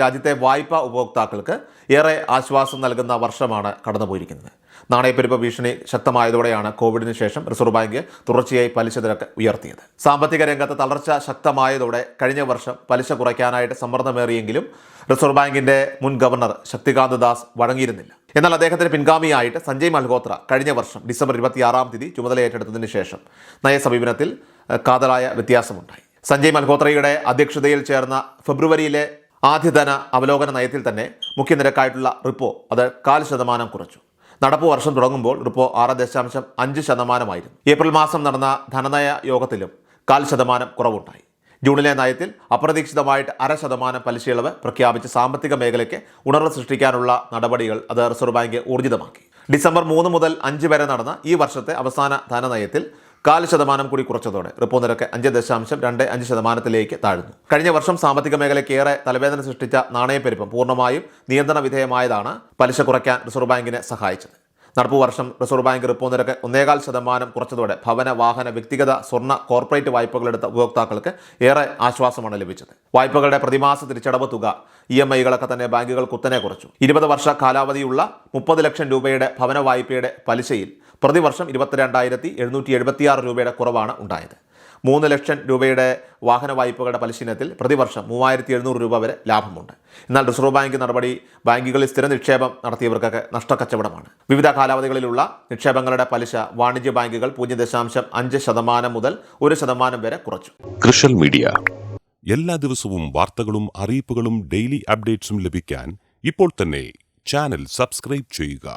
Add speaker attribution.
Speaker 1: രാജ്യത്തെ വായ്പാ ഉപഭോക്താക്കൾക്ക് ഏറെ ആശ്വാസം നൽകുന്ന വർഷമാണ് കടന്നുപോയിരിക്കുന്നത്. നാണയപ്പെരുപ്പ ഭീഷണി ശക്തമായതോടെയാണ് കോവിഡിന് ശേഷം റിസർവ് ബാങ്ക് തുടർച്ചയായി പലിശ നിരക്ക് ഉയർത്തിയത്. സാമ്പത്തിക രംഗത്ത് തളർച്ച ശക്തമായതോടെ കഴിഞ്ഞ വർഷം പലിശ കുറയ്ക്കാനായിട്ട് സമ്മർദ്ദമേറിയെങ്കിലും റിസർവ് ബാങ്കിന്റെ മുൻ ഗവർണർ ശക്തികാന്ത് ദാസ് വഴങ്ങിയിരുന്നില്ല. എന്നാൽ അദ്ദേഹത്തിന് പിൻഗാമിയായിട്ട് സഞ്ജയ് മൽഹോത്ര കഴിഞ്ഞ വർഷം ഡിസംബർ ഇരുപത്തിയാറാം തീയതി ചുമതല ഏറ്റെടുത്തതിന് ശേഷം നയസമീപനത്തിൽ കാതലായ വ്യത്യാസമുണ്ടായി. സഞ്ജയ് മൽഹോത്രയുടെ അധ്യക്ഷതയിൽ ചേർന്ന ഫെബ്രുവരിയിലെ ആദ്യധന അവലോകന നയത്തിൽ തന്നെ മുഖ്യനിരക്കായിട്ടുള്ള റിപ്പോ അത് കാൽ ശതമാനം കുറച്ചു. നടപ്പ് വർഷം തുടങ്ങുമ്പോൾ റിപ്പോ ആറ് ദശാംശം അഞ്ച് ശതമാനമായിരുന്നു. ഏപ്രിൽ മാസം നടന്ന ധനനയ യോഗത്തിലും കാൽ ശതമാനം കുറവുണ്ടായി. ജൂണിലെ നയത്തിൽ അപ്രതീക്ഷിതമായിട്ട് അര ശതമാനം പലിശയിളവ് പ്രഖ്യാപിച്ച് സാമ്പത്തിക മേഖലയ്ക്ക് ഉണർവ് സൃഷ്ടിക്കാനുള്ള നടപടികൾ അത് റിസർവ് ബാങ്ക് ഊർജിതമാക്കി. ഡിസംബർ മൂന്ന് മുതൽ അഞ്ച് വരെ നടന്ന ഈ വർഷത്തെ അവസാന ധനനയത്തിൽ കാൽ ശതമാനം കൂടി കുറച്ചതോടെ. റിപ്പോ നിരക്ക് അഞ്ച് ദശാംശം രണ്ട് അഞ്ച് ശതമാനത്തിലേക്ക് താഴ്ന്നു. കഴിഞ്ഞ വർഷം സാമ്പത്തിക മേഖലയ്ക്ക് ഏറെ തലവേദന സൃഷ്ടിച്ച നാണയപ്പെരുപ്പം പൂർണമായും നിയന്ത്രണ വിധേയമായതാണ് പലിശ കുറയ്ക്കാൻ റിസർവ് ബാങ്കിനെ സഹായിച്ചത്. നടപ്പു വർഷം റിസർവ് ബാങ്ക് റിപ്പോ നിരക്ക് ഒന്നേകാൽ ശതമാനം കുറച്ചതോടെ ഭവന വാഹന വ്യക്തിഗത സ്വർണ കോർപ്പറേറ്റ് വായ്പകളെടുത്ത ഉപഭോക്താക്കൾക്ക് ഏറെ ആശ്വാസമാണ് ലഭിച്ചത്. വായ്പകളുടെ പ്രതിമാസ തിരിച്ചടവ് തുക ഇ എം ഐകളൊക്കെ തന്നെ ബാങ്കുകൾ കുത്തനെ കുറച്ചു. ഇരുപത് വർഷ കാലാവധിയുള്ള മുപ്പത് ലക്ഷം രൂപയുടെ ഭവന വായ്പയുടെ പലിശയിൽ പ്രതിവർഷം ഇരുപത്തിരണ്ടായിരത്തി എഴുന്നൂറ്റി എഴുപത്തിയാറ് രൂപയുടെ കുറവാണ് ഉണ്ടായത്. മൂന്ന് ലക്ഷം രൂപയുടെ വാഹന വായ്പകളുടെ പലിശ ഇനത്തിൽ പ്രതിവർഷം മൂവായിരത്തി എഴുന്നൂറ് രൂപ വരെ ലാഭമുണ്ട്. എന്നാൽ റിസർവ് ബാങ്ക് നടപടി ബാങ്കുകളിൽ സ്ഥിര നിക്ഷേപം നടത്തിയവർക്കൊക്കെ നഷ്ടക്കച്ചവടമാണ്. വിവിധ കാലാവധികളിലുള്ള നിക്ഷേപങ്ങളുടെ പലിശ വാണിജ്യ ബാങ്കുകൾ പൂജ്യം ദശാംശം അഞ്ച് ശതമാനം മുതൽ ഒരു ശതമാനം വരെ കുറച്ചു.
Speaker 2: കൃഷൽ മീഡിയ. എല്ലാ ദിവസവും വാർത്തകളും അറിയിപ്പുകളും ഡെയിലി അപ്ഡേറ്റ്സും ലഭിക്കാൻ ഇപ്പോൾ തന്നെ ചാനൽ സബ്സ്ക്രൈബ് ചെയ്യുക.